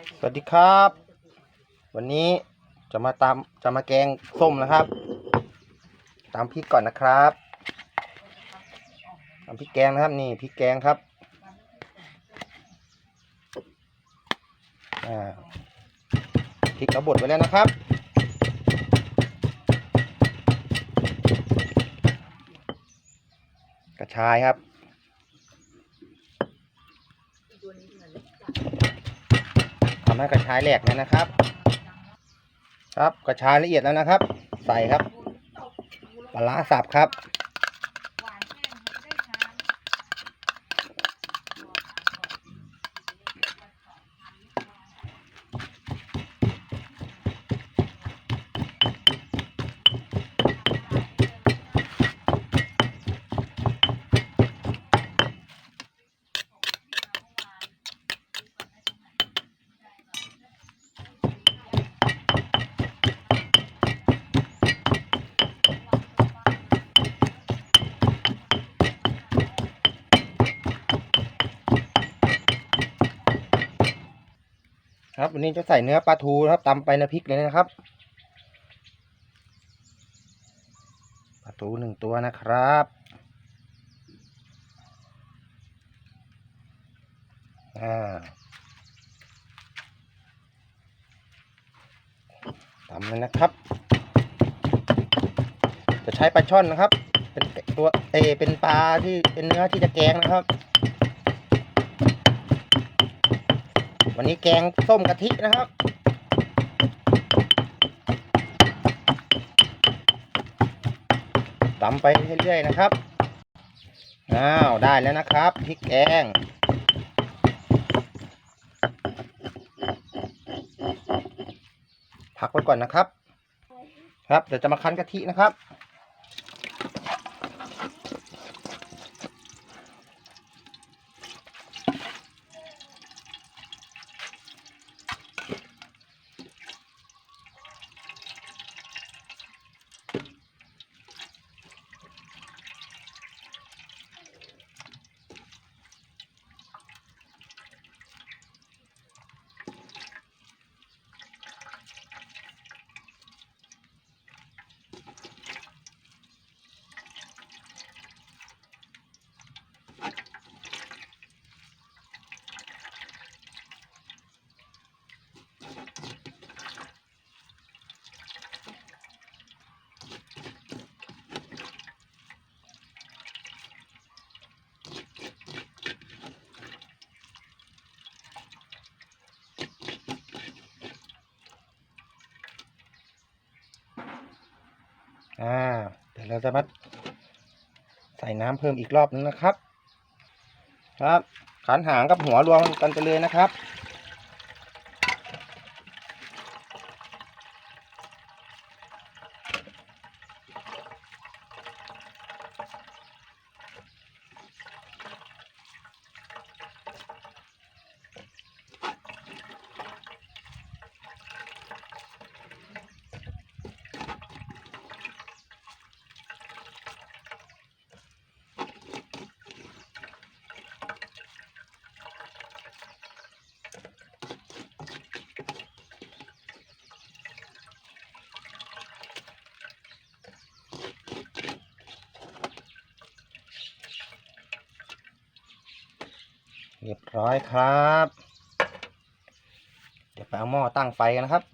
สวัสดีครับ วันนี้จะมาตามจะมาแกงส้มนะครับ ตามพริกก่อนนะครับตามพริกแกงนะครับนี่พริกแกงครับอ่าพริกกระบดไว้แล้วนะครับกระชายครับ ทำ ให้กระชายแหลกเลยนะครับ ครับกระชายละเอียดแล้วนะครับ ใส่ครับปลาสับครับ ครับวันนี้จะใส่เนื้อปลาทูนะครับตำไปในพริกเลยนะครับปลาทูหนึ่งตัวนะครับอ่าตำเลยนะครับ จะใช้ปลาช่อนนะครับ เป็นตัวเอเป็นปลาที่เป็นเนื้อที่จะแกงนะครับ วันนี้แกงส้มกะทินะครับ ตำไปเรื่อยๆนะครับ อ้าว ได้แล้วนะครับพริกแกงพักไว้ก่อนนะครับ ครับ เดี๋ยวจะมาคั้นกะทินะครับ อ่า เราจะมาใส่น้ำเพิ่มอีกรอบนึงนะครับ ครับ ขันหางกับหัวรวมกันไปเลยนะครับ เรียบร้อยครับ เดี๋ยวไปเอาหม้อตั้งไฟกันนะครับ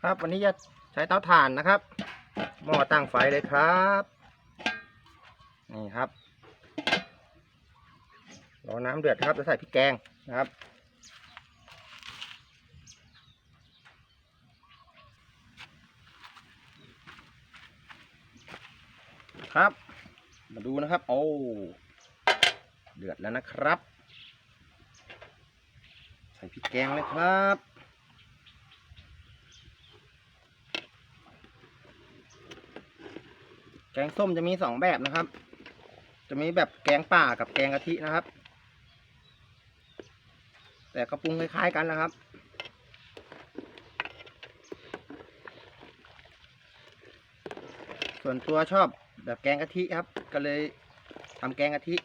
ครับวันนี้จะใช้เตาถ่านนะครับ หม้อตั้งไฟเลยครับ นี่ครับรอน้ำเดือดครับจะใส่พริกแกงนะครับครับ มาดูนะครับ โอ้ เดือดแล้วนะครับ ใส่พริกแกงเลยครับแกงส้มจะมีสองแบบนะครับ จะมีแบบแกงป่ากับแกงกะทินะครับ แต่กระปรุงคล้ายๆกันนะครับ ส่วนตัวชอบ แบบแกงกะทิครับ ก็เลยทำแกงกะทิ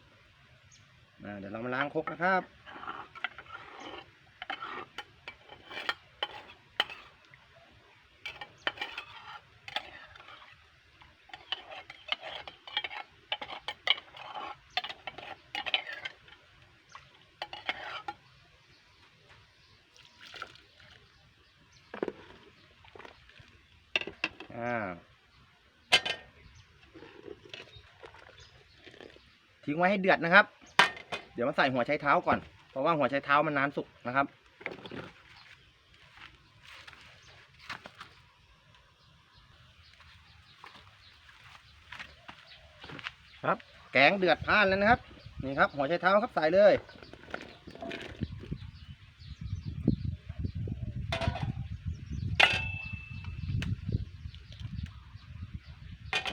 เดี๋ยวเรามาล้างครกนะครับ อ่า ทิ้งไว้ให้เดือดนะครับ เดี๋ยวมาใส่หัวไชเท้าก่อน เพราะว่าหัวไชเท้ามันนานสุกนะครับ ครับ แกงเดือดพลานแล้วนะครับ นี่ครับ หัวไชเท้าครับใส่เลย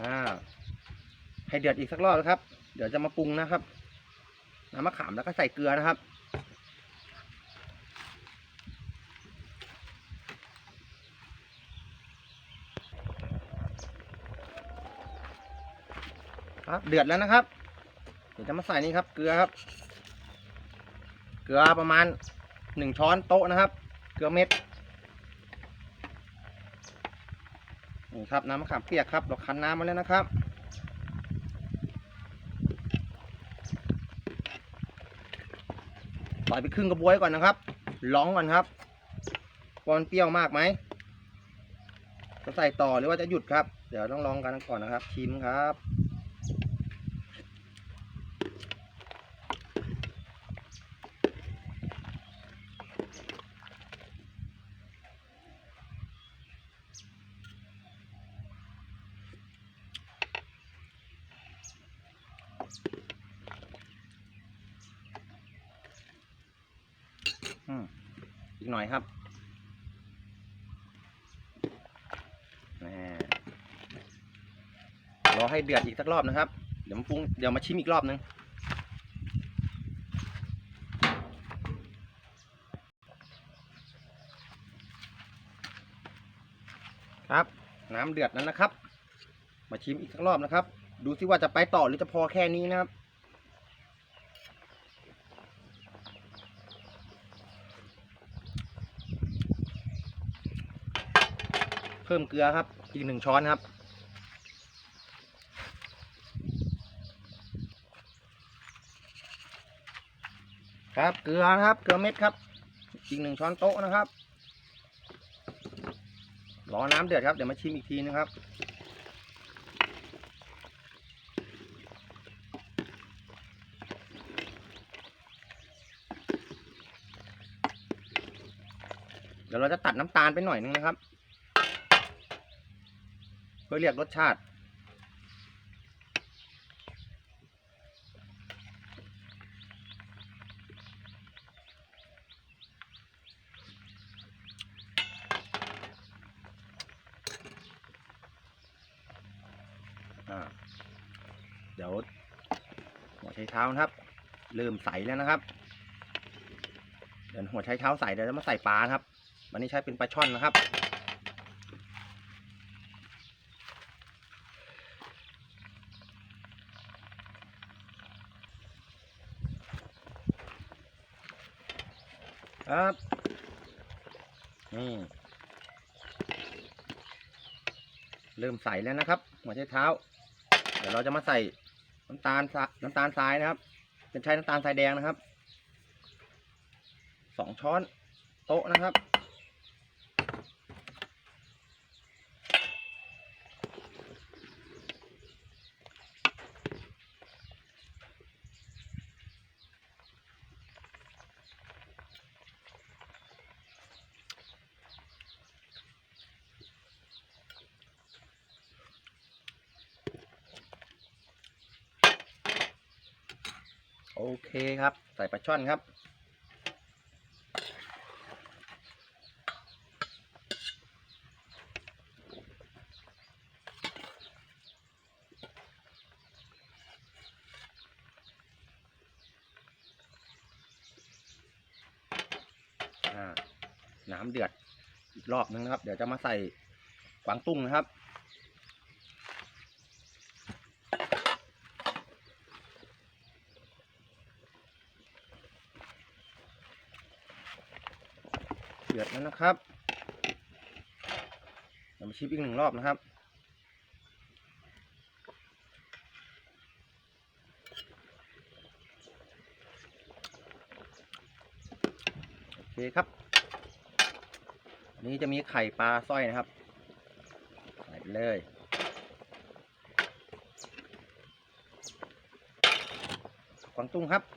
อ่า ให้เดือดอีกสักรอบนะครับ เดี๋ยวจะมาปรุงนะครับ น้ำมะขามแล้วก็ใส่เกลือนะครับ ครับเดือดแล้วนะครับ เดี๋ยวจะมาใส่นี่ครับเกลือครับ เกลือประมาณหนึ่งช้อนโต๊ะนะครับ เกลือเม็ดนี่ครับน้ำมะขามเปียกครับเราคั้นน้ำมาแล้วนะครับ อยไปครึ่งกระบวยก่อนนะครับลองก่อนครับว่ามันเปรี้ยวมากไหมจะใส่ต่อหรือว่าจะหยุดครับ เดี๋ยวต้องลองกันก่อนนะครับ ชิมครับ น่อยครับรอให้เดือดอีกสักรอบนะครับ เดี๋ยวมาปรุงเดี๋ยวมาชิมอีกรอบนึงครับ น้ำเดือดแล้วนะครับ มาชิมอีกสักรอบนะครับ ดูซิว่าจะไปต่อหรือจะพอแค่นี้นะครับ เพิ่มเกลือครับ อีกหนึ่งช้อนครับ ครับเกลือครับเกลือเม็ดครับ อีกหนึ่งช้อนโต๊ะนะครับรอน้ำเดือดครับเดี๋ยวมาชิมอีกทีนะครับ เดี๋ยวเราจะตัดน้ำตาลไปหน่อยนึงนะครับ เพื่อเรียกรสชาติ เดี๋ยวหัวไชเท้านะครับ เริ่มใสแล้วนะครับ เดี๋ยวหัวไชเท้าใสเดี๋ยวจะมาใส่ปลาครับ วันนี้ใช้เป็นปลาช่อนนะครับ ครับนี่เริ่มใส่แล้วนะครับ หัวใชเท้า เดี๋ยวเราจะมาใส่น้ำตาลน้ำตาลทรายนะครับเป็นใช้น้ำตาลทรายแดงนะครับสองช้อนโต๊ะนะครับ โอเคครับ ใส่ปลาช่อนครับ น้ำเดือดอีกรอบนึงนะครับ เดี๋ยวจะมาใส่กวางตุ้งนะครับ ดือดแล้วนะครับเดี๋ยวมาชิมอีกหนึ่งรอบนะครับ โอเคครับอันนี้จะมีไข่ปลาสร้อยนะครับใส่ไปเลยกวางตุ้งครับ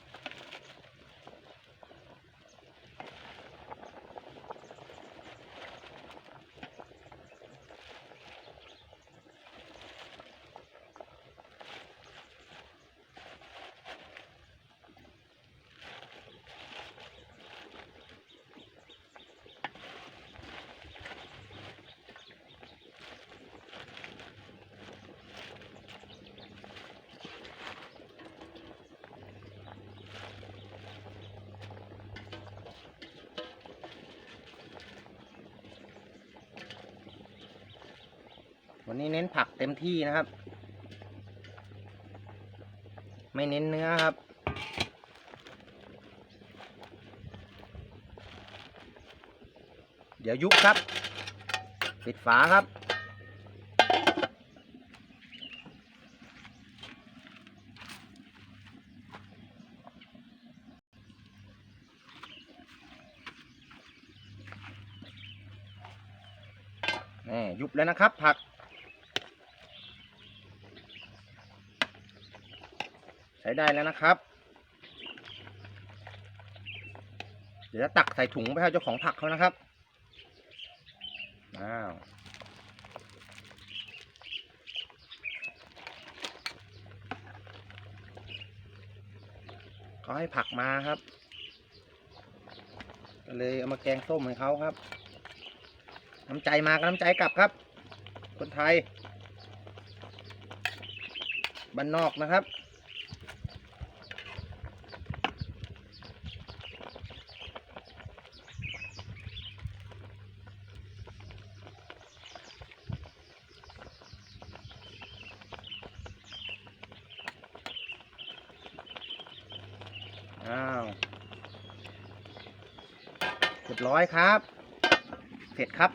วันนี้เน้นผักเต็มที่นะครับ ไม่เน้นเนื้อครับ เดี๋ยวยุบครับ ปิดฝาครับ นี่ยุบแล้วนะครับผัก ช้ได้แล้วนะครับ เดี๋ยวจะตักใส่ถุงไปให้เจ้าของผักเขานะครับอ้าวเขาให้ผักมาครับ ก็เลยเอามาแกงส้มให้เขาครับ น้ำใจมาก็น้ำใจกลับครับ คนไทย บ้านนอกนะครับ อ้าว ร้อยครับ เสร็จครับ